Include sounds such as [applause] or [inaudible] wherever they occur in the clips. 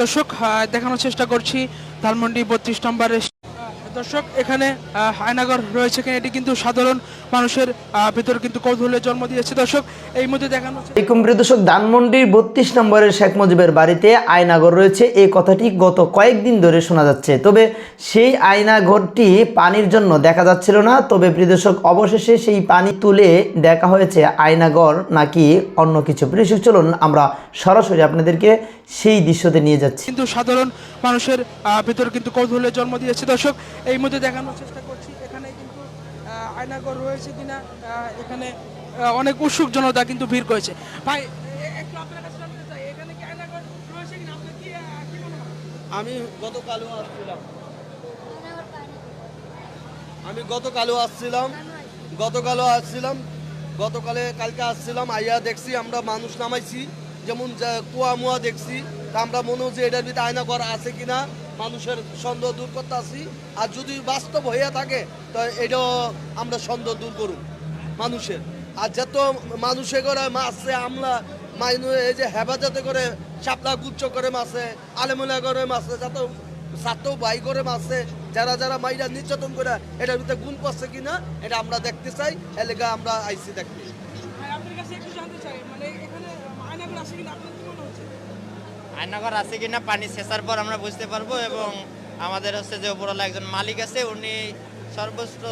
দর্শক দেখানোর চেষ্টা করছি ধানমন্ডি বত্রিশ নম্বরের। দর্শক এখানে আয়নাগর রয়েছে এটি কিন্তু সাধারণ মানুষের ভিতর কিন্তু কৌতূহলের জন্ম দিয়েছে। দর্শক এই মধ্যে দেখানো হচ্ছে এরকম প্রিয় দর্শক ধানমন্ডির বত্রিশ নম্বরের শেখ মুজিবের বাড়িতে আয়নাঘর রয়েছে। এই কথাটি গত কয়েকদিন ধরে শোনা যাচ্ছে। তবে সেই আয়নাঘরটি পানির জন্য দেখা যাচ্ছিল না। তবে প্রিয় দর্শক অবশেষে সেই পানি তুলে দেখা হয়েছে আয়নাঘর নাকি অন্য কিছু। প্রিয় চলুন আমরা সরাসরি আপনাদেরকে সেই দৃশ্যতে নিয়ে যাচ্ছি। কিন্তু সাধারণ মানুষের ভিতর কিন্তু কৌতূহলের জন্ম দিয়েছে। দর্শক এই মধ্যে দেখানোর চেষ্টা আহ, আয়নাঘর রয়েছে কিনা এখানে অনেক উৎসুক জনতা কিন্তু ভিড় করেছে। ভাই এ- একটু আপনার কাছে জানতে চাই এখানে কি রয়েছে কিনা? আমি গতকালও আসছিলাম। আমি গতকালও আসছিলাম। গতকালও আসছিলাম। গতকালে কালকে আসছিলাম আইয়া দেখছি আমরা মানুষ নামাইছি যেমন যা- কুয়া মুয়া দেখছি তা আমরা মনে হচ্ছে এটার ভিতরে আয়না ঘর আছে কিনা। মানুষের সন্দেহ দূর করতে আসি। আর যদি বাস্তব হইয়া থাকে, তো এটাও আমরা সন্দেহ দূর করুন মানুষের। আর যত মানুষে করে মাছে আমলা, মাইনু এই যে হেফাজতে করে শাপলা গুচ্ছ করে মাছে আলেমুলা করে মাছে, যত ছাত্র বাই করে মাছে, যারা যারা মাইরা নির্যাতন করে, এটার ভিতরে গুণ করছে কিনা, এটা আমরা দেখতে চাই এলাকা আমরা আইসি দেখতে। আয়নাঘর আছে কিনা, পানি শেষার পর আমরা বুঝতে পারব এবং আমাদের হচ্ছে যে উপরওয়ালা একজন মালিক আছে, উনি সর্বোচ্চ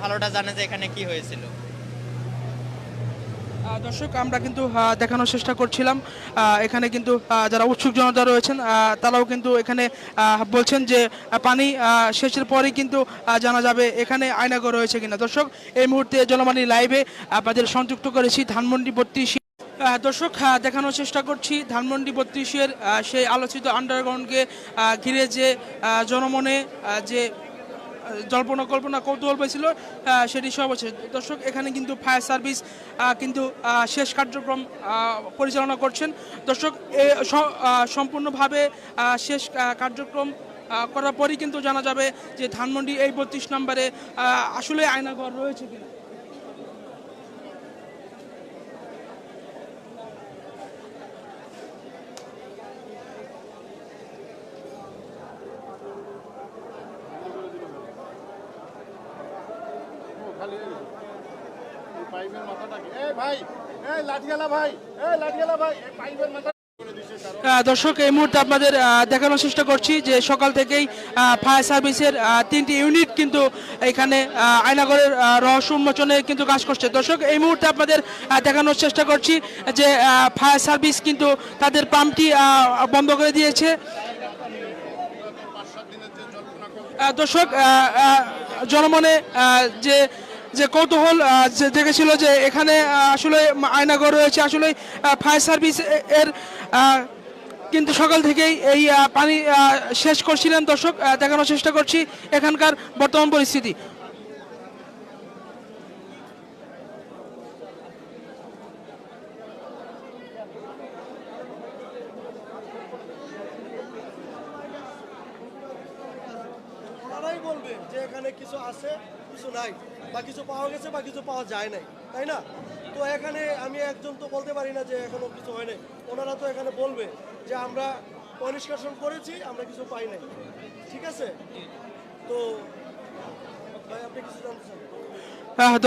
ভালোটা জানে যে এখানে কি হয়েছিল। দর্শক, আমরা কিন্তু দেখানোর চেষ্টা করছিলাম। এখানে কিন্তু যারা উৎসুক জনতা রয়েছেন তারাও কিন্তু এখানে বলছেন যে পানি শেষের পরেই কিন্তু জানা যাবে এখানে আয়নাঘর রয়েছে কিনা। দর্শক, এই মুহূর্তে জলমানি লাইভে আপনাদের সংযুক্ত করেছি ধানমন্ডি বত্রিশ দর্শক দেখানোর চেষ্টা করছি ধানমন্ডি বত্রিশের সেই আলোচিত আন্ডারগ্রাউন্ডকে ঘিরে যে জনমনে যে জল্পনা কল্পনা কৌতূহল পেয়েছিল সেটি সব হচ্ছে দর্শক, এখানে কিন্তু ফায়ার সার্ভিস কিন্তু শেষ কার্যক্রম পরিচালনা করছেন। দর্শক সম্পূর্ণভাবে শেষ কার্যক্রম করার পরই কিন্তু জানা যাবে যে ধানমন্ডি এই বত্রিশ নম্বরে আসলে আয়নাঘর রয়েছে কিনা পাইপের মাথাটাকে এই ভাই এই লাঠিয়ালা ভাই এই লাঠিয়ালা ভাই এই পাইপের মাথা করে দিছে তারা আহ, দর্শক, এই মুহূর্তে আপনাদের দেখানোর চেষ্টা করছি যে সকাল থেকেই ফায়ার সার্ভিসের তিনটি ইউনিট কিন্তু এখানে আয়নাগরের রহস্য উন্মোচনে কিন্তু কাজ করছে। দর্শক, এই মুহূর্তে আপনাদের দেখানোর চেষ্টা করছি যে ফায়ার সার্ভিস কিন্তু তাদের পাম্পটি বন্ধ করে দিয়েছে। দর্শক জনমনে যে যে কৌতূহল দেখেছিল যে এখানে আসলে আয়নাগর রয়েছে আসলে ফায়ার সার্ভিস এর কিন্তু সকাল থেকেই এই পানি শেষ করছিলেন দর্শক দেখানোর চেষ্টা করছি এখানকার বর্তমান পরিস্থিতি ওনারাই বলবে যে এখানে কিছু আছে কিছু নাই, বা কিছু পাওয়া গেছে, বা কিছু পাওয়া যায় নাই, তাই না? তো এখানে আমি একজন তো বলতে পারি না যে এখনও কিছু হয় নাই। ওনারা তো এখানে বলবে যে আমরা পরিষ্কাশন করেছি, আমরা কিছু পাই নাই। ঠিক আছে? তো ভাই, আপনি কিছু জানতে চান?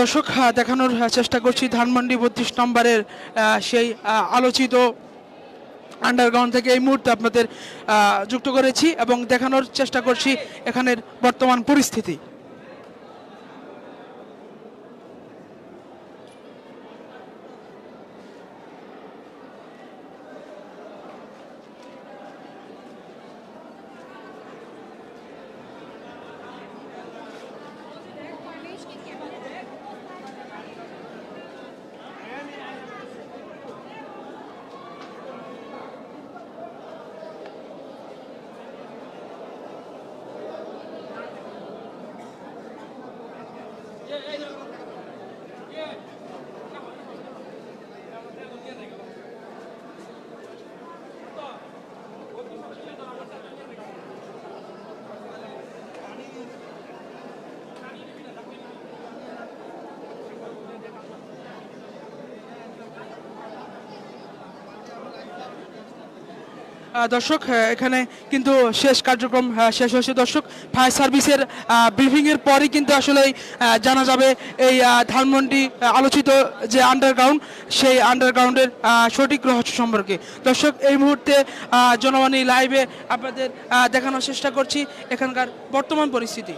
দর্শক দেখানোর চেষ্টা করছি ধানমন্ডি বত্রিশ নম্বরের সেই আলোচিত আন্ডারগ্রাউন্ড থেকে এই মুহূর্তে আপনাদের যুক্ত করেছি এবং দেখানোর চেষ্টা করছি এখানের বর্তমান পরিস্থিতি। দর্শক এখানে কিন্তু শেষ কার্যক্রম শেষ হয়েছে। দর্শক, ফায়ার সার্ভিসের ব্রিফিং এর পরই কিন্তু আসলে জানা যাবে এই ধানমন্ডি আলোচিত যে আন্ডারগ্রাউন্ড সেই আন্ডারগ্রাউন্ডের সঠিক রহস্য সম্পর্কে। দর্শক, এই মুহূর্তে জনবাণী লাইভে আপনাদের দেখানোর চেষ্টা করছি। এখানকার বর্তমান পরিস্থিতি।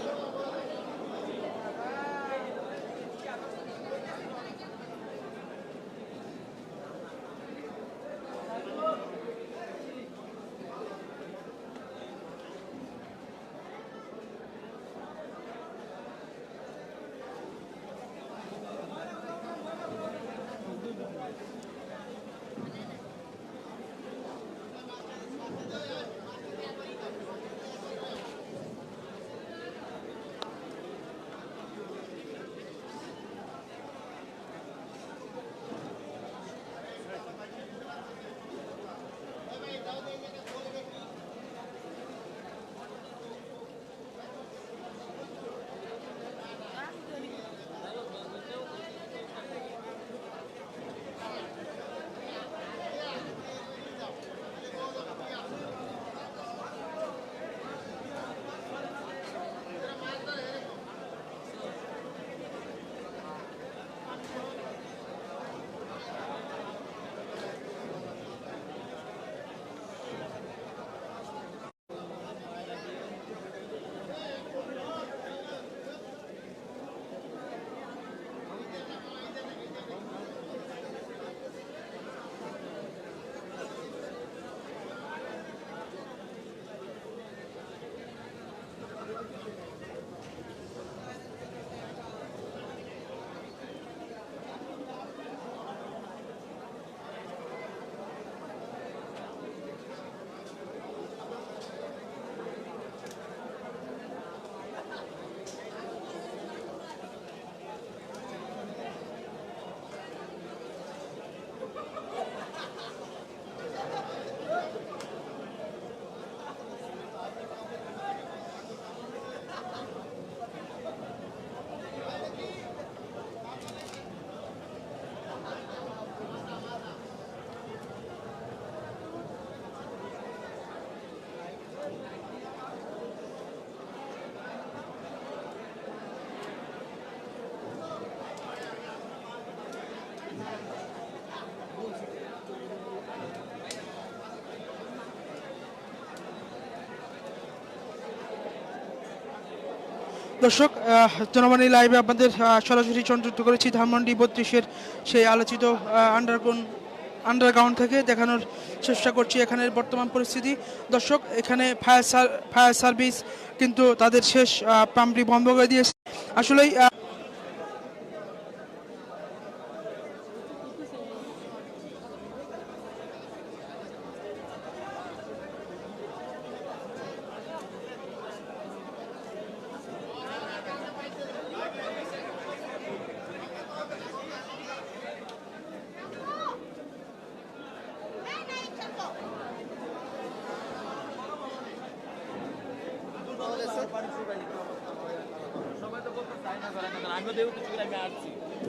দর্শক জনমানি লাইভে আপনাদের সরাসরি সংযুক্ত করেছি ধানমন্ডি বত্রিশের সেই আলোচিত আন্ডারগ্রাউন্ড আন্ডারগ্রাউন্ড থেকে দেখানোর চেষ্টা করছি এখানের বর্তমান পরিস্থিতি। দর্শক, এখানে ফায়ার ফায়ার সার্ভিস কিন্তু তাদের শেষ পাম্পটি বন্ধ করে দিয়েছে। আসলেই আহ,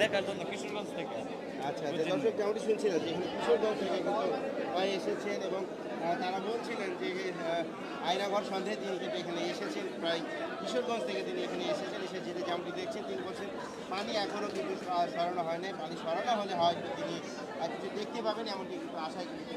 দেখার জন্য কিশোরগঞ্জ থেকে আচ্ছা আচ্ছা দর্শক যেমনটি শুনছিলেন যে এখানে কিশোরগঞ্জ থেকে কিন্তু ভাই এসেছেন এবং তারা বলছিলেন যে আয়নাঘর সন্দেহে তিনি কিন্তু এখানে এসেছেন। প্রায় কিশোরগঞ্জ থেকে তিনি এখানে এসেছেন, এসে যেতে যেমনটি দেখছেন, তিনি বলছেন, পানি এখনও কিন্তু সরানো হয় নাই, পানি সরানো হলে হয় তিনি কিছু দেখতে পাবেন, এমনটি কিন্তু আশায় কিন্তু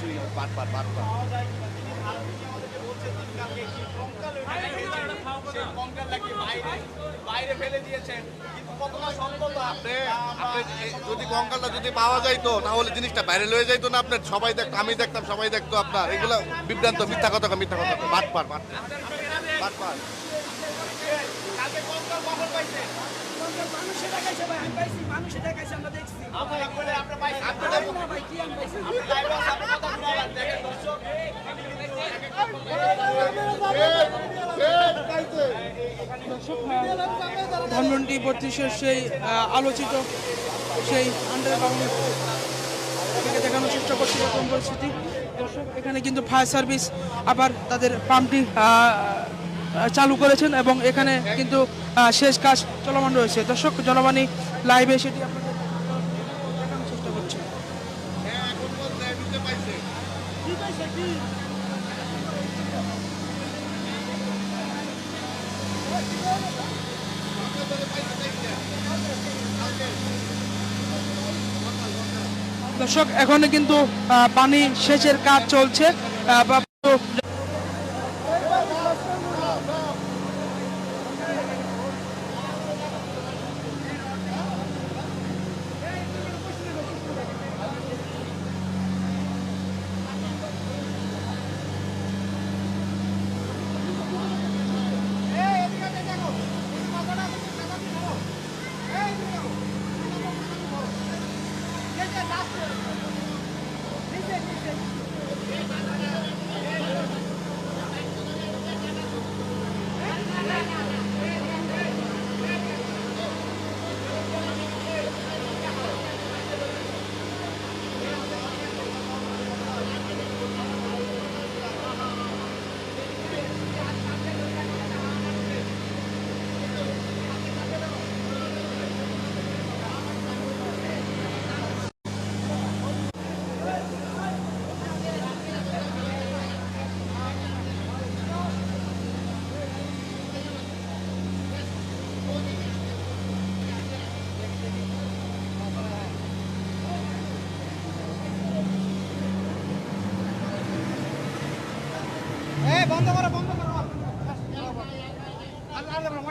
কিছুই না পাট যদি কঙ্কালটা যদি পাওয়া যাইতো তাহলে জিনিসটা বাইরে লয়ে যাইতো না আপনার। সবাই দেখতো আমি দেখতাম সবাই দেখতো আপনার। এগুলো বিভ্রান্ত মিথ্যা কথা মিথ্যা কথা বাট পার বাট বাট পার দেখাইছে ভাই আমি পাইছি মানুষে দেখাইছে আমরা দেখছি। না ভাই কি আমি পাইছি? ধানমন্ডি বত্রিশের সেই আলোচিত সেই আন্ডারগ্রাউন্ড থেকে দেখানোর চেষ্টা করছি বর্তমান পরিস্থিতি দর্শক এখানে কিন্তু ফায়ার সার্ভিস আবার তাদের পাম্পটি চালু করেছেন এবং এখানে কিন্তু শেষ কাজ চলমান রয়েছে। দর্শক জনবাণী লাইভে সেটি দর্শক, এখানে কিন্তু পানি সেচের কাজ চলছে।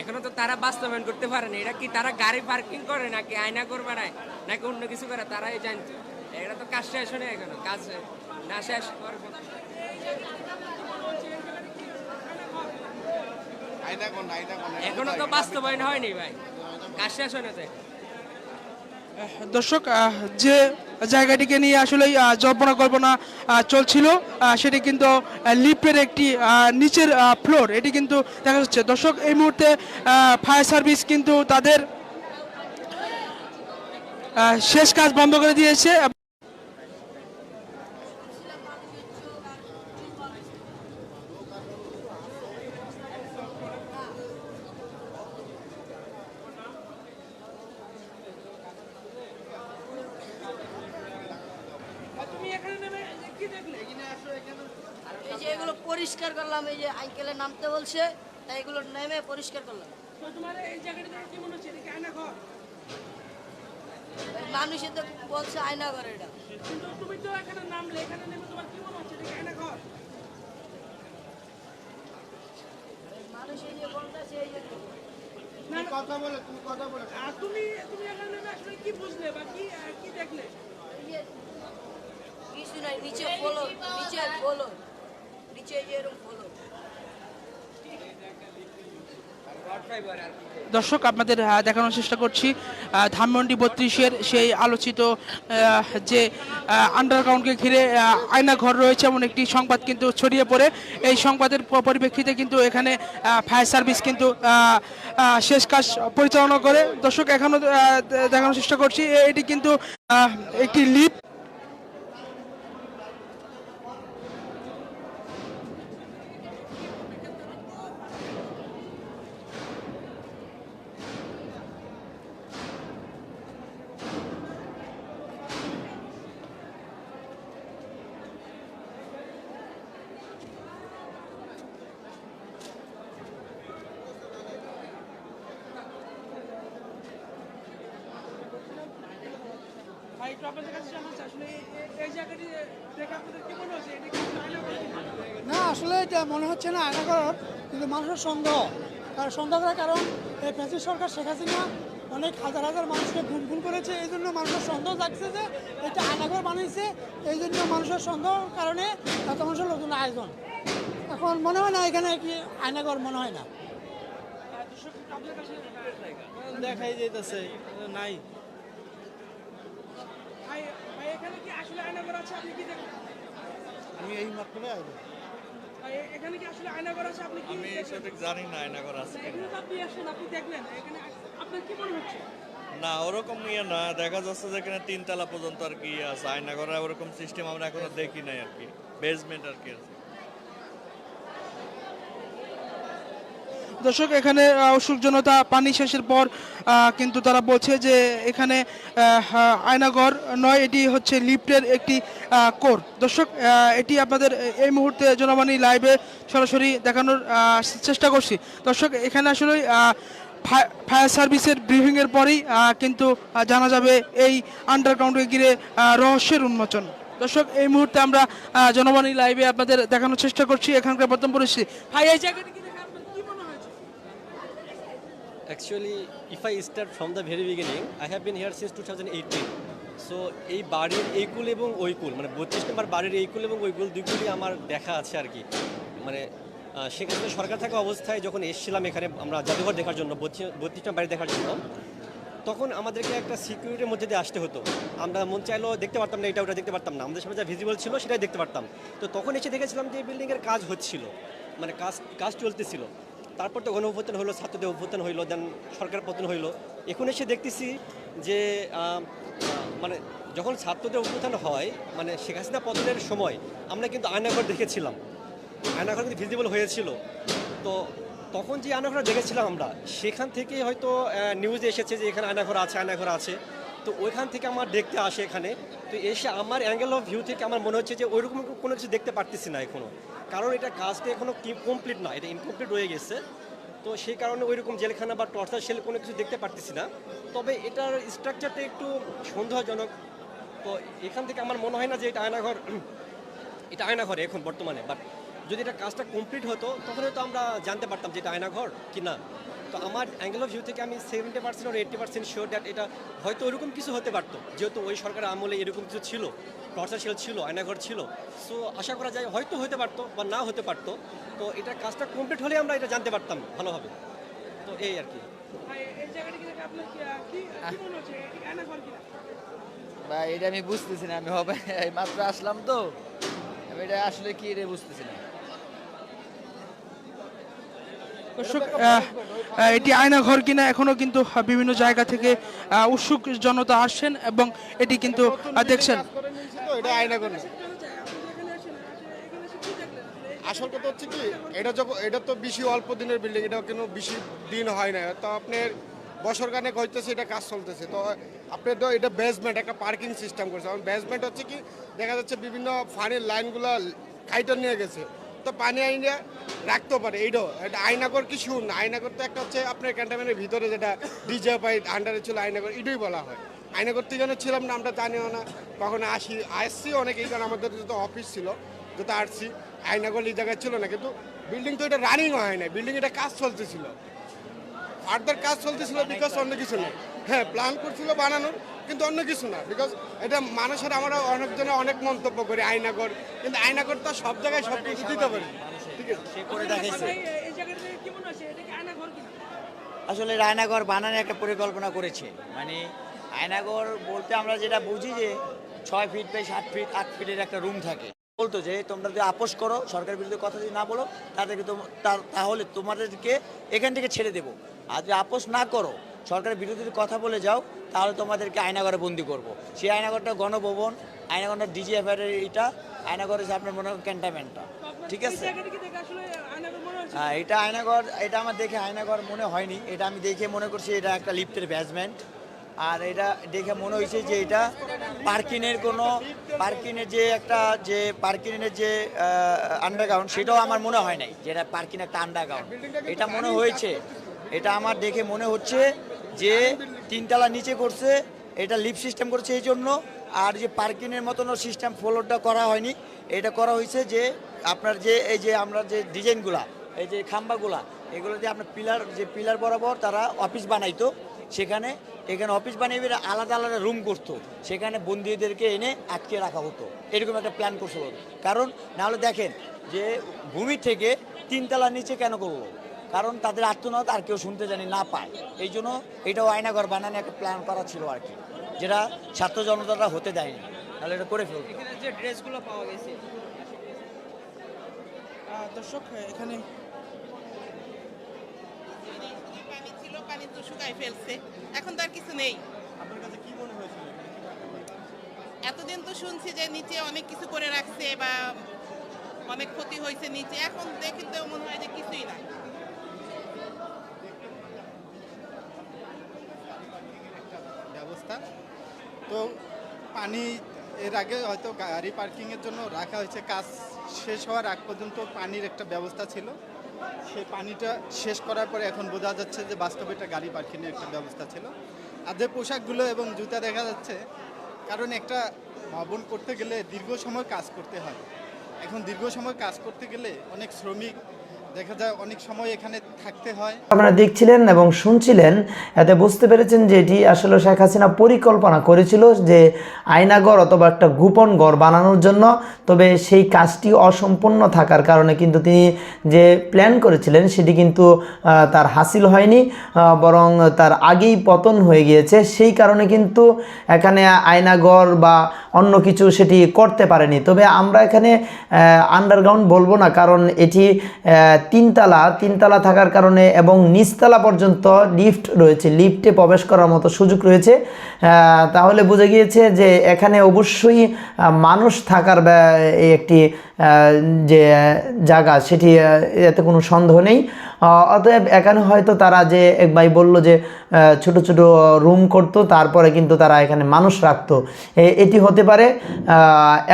এখনও তো তারা বাস্তবায়ন করতে পারে না। এটা কি তারা গাড়ি পার্কিং করে নাকি আয়না করে বাড়ায় নাকি অন্য কিছু করে? তারাই জানতো। এটা তো কাজ শেষ হয় এখনও। কাজ না শেষ করবে। এখনও তো বাস্তবায়ন হয়নি ভাই। কাজ শেষ হয় না দর্শক যে জায়গাটিকে নিয়ে আসলে জল্পনা কল্পনা চলছিল সেটি কিন্তু লিফটের একটি নিচের ফ্লোর এটি কিন্তু দেখা যাচ্ছে। দর্শক, এই মুহূর্তে ফায়ার সার্ভিস কিন্তু তাদের শেষ কাজ বন্ধ করে দিয়েছে এই যে এগুলো পরিষ্কার করলাম এই যে আঙ্কেলে বলছে তাই এগুলো নেমে পরিষ্কার করলাম। মানুষে তো বলছে আয়না ঘর এটা। মানুষ এই যে বলতেছে এই যে কথা বলে তুমি কথা বলে। তুমি তুমি এখানে আসলে কি বুঝলে বা কি কি দেখলে? কিছু নাই নিচে ফলো নিচে ফলো নিচে যে এরকম ফলো দর্শক আপনাদের দেখানোর চেষ্টা করছি ধানমন্ডি বত্রিশের সেই আলোচিত যে আন্ডারগ্রাউন্ডকে ঘিরে আয়না ঘর রয়েছে এমন একটি সংবাদ কিন্তু ছড়িয়ে পড়ে। এই সংবাদের পরিপ্রেক্ষিতে কিন্তু এখানে ফায়ার সার্ভিস কিন্তু শেষ কাজ পরিচালনা করে। দর্শক এখনও আহ, দেখানোর চেষ্টা করছি। এটি কিন্তু একটি লিপ না আসলে এটা মনে হচ্ছে না আয়নাঘর কিন্তু মানুষের সন্দেহ। কারণ সন্দেহ করার কারণ এই ফ্যাসিস্ট সরকার শেখ হাসিনা অনেক হাজার হাজার মানুষকে খুন খুন করেছে এই জন্য মানুষের সন্দেহ লাগছে যে এটা আয়নাঘর বানিয়েছে এই জন্য মানুষের সন্দেহ কারণে এত মানুষের নতুন আয়োজন। এখন মনে হয় না এখানে কি আয়নাঘর মনে হয় না। দেখাই যেতেছে নাই এখানে কি আসলে আয়নাঘর আছে আপনি কি দেখলেন আমি এই মাত্র এখানে কি আসলে আয়নাঘর আছে? আপনি কি আমি সঠিক জানি না আয়নাঘর আছে এখানে আপনি আসেন আপনি দেখলেন এখানে আপনার কি মনে হচ্ছে? না ওরকম ইয়ে না। দেখা যাচ্ছে যে এখানে তিনতলা পর্যন্ত আর কি ইয়ে আছে। আয়নাঘরে ওরকম সিস্টেম আমরা এখনও দেখি নাই আর কি। বেসমেন্ট আর কি আছে। দর্শক এখানে জনতা পানি শেষের পর কিন্তু তারা বলছে যে এখানে আহ, আয়নাঘর নয় এটি হচ্ছে লিফটের একটি কোর। দর্শক এটি আপনাদের এই মুহূর্তে জনবাণী লাইভে সরাসরি দেখানোর চেষ্টা করছি। দর্শক এখানে আসলে ফায়ার সার্ভিসের ব্রিফিংয়ের পরেই কিন্তু জানা যাবে এই আন্ডারগ্রাউন্ডকে ঘিরে রহস্যের উন্মোচন। দর্শক এই মুহূর্তে আমরা জনবাণী লাইভে আপনাদের দেখানোর চেষ্টা করছি। এখানকার বর্তমান পরিস্থিতি কি দেখে আপনার কি মনে হয়েছে Actually, if I start from the very beginning, I have been here since 2018. So এই বাড়ির এই কুল এবং ওই কুল মানে বত্রিশ নম্বর বাড়ির এই কুল এবং ওই কুল দুই কুলই আমার দেখা আছে আর কি। মানে সেক্ষেত্রে সরকার থাকা অবস্থায় যখন এসেছিলাম এখানে আমরা জাদুঘর দেখার জন্য বত্রিশ- বত্রিশ নম্বর বাড়ি দেখার জন্য তখন আমাদেরকে একটা সিকিউরিটির মধ্যে দিয়ে আসতে হতো। আমরা মন চাইলেও দেখতে পারতাম না এটা ওটা দেখতে পারতাম না। আমাদের সামনে যা ভিজিবল ছিল সেটাই দেখতে পারতাম। তো তখন এসে দেখেছিলাম যে এই বিল্ডিংয়ের কাজ হচ্ছিল। মানে কাজ কাজ চলতেছিল। তারপর তো গণঅভ্যুত্থান হলো, ছাত্রদের অভ্যুত্থান হইল দেন সরকার পতন হইল। এখন এসে দেখতেছি যে মানে যখন ছাত্রদের অভ্যুত্থান হয় মানে শেখ হাসিনা পতনের সময় আমরা কিন্তু আয়নাঘর দেখেছিলাম। আয়নাঘর কিন্তু ভিজিবল হয়েছিল। তো তখন যে আয়নাঘর দেখেছিলাম আমরা, সেখান থেকে হয়তো নিউজে এসেছে যে এখানে আয়নাঘর আছে আয়নাঘর আছে। তো ওইখান থেকে আমার দেখতে আসে এখানে। তো এসে আমার অ্যাঙ্গেল অফ ভিউ থেকে আমার মনে হচ্ছে যে ওইরকম কোনো কিছু দেখতে পারতেছি না এখনও কারণ এটা কাজটা এখনও কমপ্লিট না, এটা ইনকমপ্লিট রয়ে গেছে। তো সেই কারণে ওইরকম জেলখানা বা টর্চার সেল কোনো কিছু দেখতে পারতেছি না। তবে এটার স্ট্রাকচারটা একটু সন্দেহজনক। তো এখান থেকে আমার মনে হয় না যে এটা আয়নাঘর, [clears throat] এটা আয়নাঘরে এখন বর্তমানে। বাট যদি এটা কাজটা কমপ্লিট হতো তখন হয়তো আমরা জানতে পারতাম যে এটা আয়নাঘর কি না। তো আমার অ্যাঙ্গেল অফ ভিউ থেকে আমি সেভেন্টি পার্সেন্ট আর এইট্টি পার্সেন্ট শিওর দ্যাট এটা হয়তো ওইরকম কিছু হতে পারতো। যেহেতু ওই সরকারের আমলে এরকম কিছু ছিল টর্চার সেল ছিল আয়নাঘর ছিল। সো আশা করা যায় হয়তো হতে পারতো বা না হতে পারতো। তো এটা কাজটা কমপ্লিট হলে আমরা এটা জানতে পারতাম ভালোভাবে তো এই আর কি। ভাই এটি আমি বুঝতেছি না আমি হবে এই মাত্র আসলাম তো। আমি এটা আসলে কি এটা বুঝতেছি না। দর্শক এটি আয়নাঘর কিনা এখনও কিন্তু বিভিন্ন জায়গা থেকে উৎসুক জনতা আসছেন এবং এটি কিন্তু দেখছেন। আসল কথা হচ্ছে কি, এটা যখন, এটা তো বেশি অল্প দিনের বিল্ডিং এটা কিন্তু বেশি দিন হয় না। তো আপনার বছর কানেক হইতেছে এটা কাজ চলতেছে। তো আপনি তো এটা বেসমেন্ট একটা পার্কিং সিস্টেম করছে। বেসমেন্ট হচ্ছে কি, দেখা যাচ্ছে বিভিন্ন ফানির লাইনগুলো কাইটা নিয়ে গেছে। তো পানি আইনে রাখতে পারে, এইটাও। এটা আয়নাগর কিছু না? আয়নাগর তো একটা হচ্ছে আপনার ক্যান্টনমেন্টের ভিতরে যেটা ডিজে পাই আন্ডারে ছিল আয়নাগর, এটাই বলা হয়। আয়নাগর থেকে ছিলাম না, আমরা জানিও না। কখনো আসি, আসছি অনেক এই কারণ আমাদের যত অফিস ছিল যত আসছি, আয়নাগর এই জায়গায় ছিল না, কিন্তু বিল্ডিং তো এটা রানিং হয় না বিল্ডিং এটা কাজ চলতেছিল। ফার্দার কাজ চলতেছিল বিকজ অন্য কিছু না হ্যাঁ প্ল্যান করছিল বানানোর কিন্তু অন্য কিছু না বিকজ এটা মানুষের আমরা অনেকজনে অনেক মন্তব্য করি আয়নাগর কিন্তু আয়নাগর তো সব জায়গায় সব কিছু দিতে পারি। আসলে রায়নাগর বানানোর একটা পরিকল্পনা করেছে। মানে আয়নাগর বলতে আমরা যেটা বুঝি যে ছয় ফিট বাই সাত ফিট আট ফিটের একটা রুম থাকে। বলতো যে তোমরা যদি আপোষ করো সরকারের বিরুদ্ধে কথা যদি না বলো তাদেরকে তোম- তাহলে তোমাদেরকে এখান থেকে ছেড়ে দেবো। আর যদি আপোষ না করো সরকারের বিরুদ্ধে যদি কথা বলে যাও, তাহলে তোমাদেরকে আয়নাগরে বন্দি করব। সেই আয়নাগরটা গণভবন আয়নাগরটা ডিজিএফআর এটা আয়নাগর হচ্ছে আপনার মনে হয় ক্যান্টামেন্টটা ঠিক আছে? হ্যাঁ এটা আয়নাগর এটা আমার দেখে আয়নাগর মনে হয়নি। এটা আমি দেখে মনে করছি এটা একটা লিফটের ব্যাসমেন্ট আর এটা দেখে মনে হয়েছে যে এটা পার্কিংয়ের কোনো, পার্কিংয়ের যে একটা, যে পার্কিংয়ের যে আন্ডারগ্রাউন্ড সেটাও আমার মনে হয় নাই যেটা পার্কিং একটা আন্ডারগ্রাউন্ড এটা মনে হয়েছে। এটা আমার দেখে মনে হচ্ছে যে তিনতলা নিচে করছে, এটা লিফট সিস্টেম করছে এই জন্য। আর যে পার্কিংয়ের মতনও সিস্টেম ফ্লোরটা করা হয়নি, এটা করা হয়েছে যে আপনার যে, এই যে আমরা যে ডিজাইনগুলা, এই যে খাম্বাগুলা, এগুলো দিয়ে আপনার পিলার, যে পিলার বরাবর তারা অফিস বানাইতো। সেখানে, এখানে অফিস বানিয়ে আলাদা আলাদা রুম করতো। সেখানে বন্দীদেরকে এনে আটকে রাখা হতো। এরকম একটা প্ল্যান করছিল কারণ, নাহলে দেখেন যে ভূমি থেকে তিনতলা নিচে কেন করল কারণ তাদের আত্মনাদ আর কেউ শুনতে জানি না পায়। এই জন্য এটাও আয়নাঘর বানানো একটা প্ল্যান করা ছিল আর কি যেটা ছাত্র জনতারা হতে দেয়নি। তাহলে এটা করে এখানে যে ড্রেসগুলো পাওয়া গেছে। দর্শক এখানে পানি ছিল পানি তো শুকায় ফেলছে এখন তো আর কিছু নেই এতদিন তো শুনছি যে নিচে অনেক কিছু করে রাখছে বা অনেক ক্ষতি হয়েছে নিচে। এখন দেখি তো মনে হয় যে কিছুই নাই ব্যবস্থা তো পানি এর আগে হয়তো গাড়ি পার্কিংয়ের জন্য রাখা হয়েছে। কাজ শেষ হওয়ার আগ পর্যন্ত পানির একটা ব্যবস্থা ছিল। সেই পানিটা শেষ করার পরে এখন বোঝা যাচ্ছে যে বাস্তবে এটা গাড়ি পার্কিংয়ের একটা ব্যবস্থা ছিল। আর যে পোশাকগুলো এবং জুতা দেখা যাচ্ছে, কারণ একটা ভবন করতে গেলে দীর্ঘ সময় কাজ করতে হয়। এখন দীর্ঘ সময় কাজ করতে গেলে অনেক শ্রমিক অনেক সময় এখানে থাকতে হয়। আপনারা দেখছিলেন এবং শুনছিলেন, এতে বুঝতে পেরেছেন যে এটি আসলে শেখ হাসিনা পরিকল্পনা করেছিল যে আয়নাগর অথবা একটা গোপন গড় বানানোর জন্য। তবে সেই কাজটি অসম্পূর্ণ থাকার কারণে কিন্তু তিনি যে প্ল্যান করেছিলেন সেটি কিন্তু তার হাসিল হয়নি বরং তার আগেই পতন হয়ে গিয়েছে। সেই কারণে কিন্তু এখানে আয়নাগর বা অন্য কিছু সেটি করতে পারেনি। তবে আমরা এখানে আন্ডারগ্রাউন্ড বলব না, কারণ এটি তিনতলা। তিনতলা থাকার কারণে এবং নিচতলা পর্যন্ত লিফট রয়েছে। লিফটে প্রবেশ করার মতো সুযোগ রয়েছে। তাহলে বুঝে গিয়েছে যে এখানে অবশ্যই মানুষ থাকার একটি যে জায়গা সেটি এতে কোনো সন্দেহ নেই। অতএব এখানে হয়তো তারা যে এক ভাই বলল যে ছোট ছোট রুম করতো, তারপরে কিন্তু তারা এখানে মানুষ রাখতো। এটি হতে পারে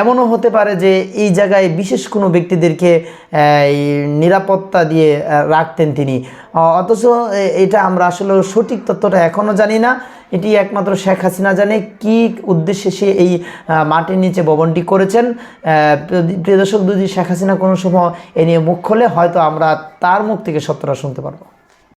এমনও হতে পারে যে, এই জায়গায় বিশেষ কোনো ব্যক্তিদেরকে নিরাপত্তা দিয়ে রাখতেন তিনি। অথচ এটা আমরা আসলে সঠিক তথ্যটা এখনও জানি না। এটি একমাত্র শেখ হাসিনা জানে কি উদ্দেশ্যে সে এই মাটির নিচে ভবনটি করেছেন। প্রিয় দর্শক, যদি শেখ হাসিনা কোনো সময় এ নিয়ে মুখ খোলে, হয়তো আমরা তার মুখ থেকে সত্যটা শুনতে পারব।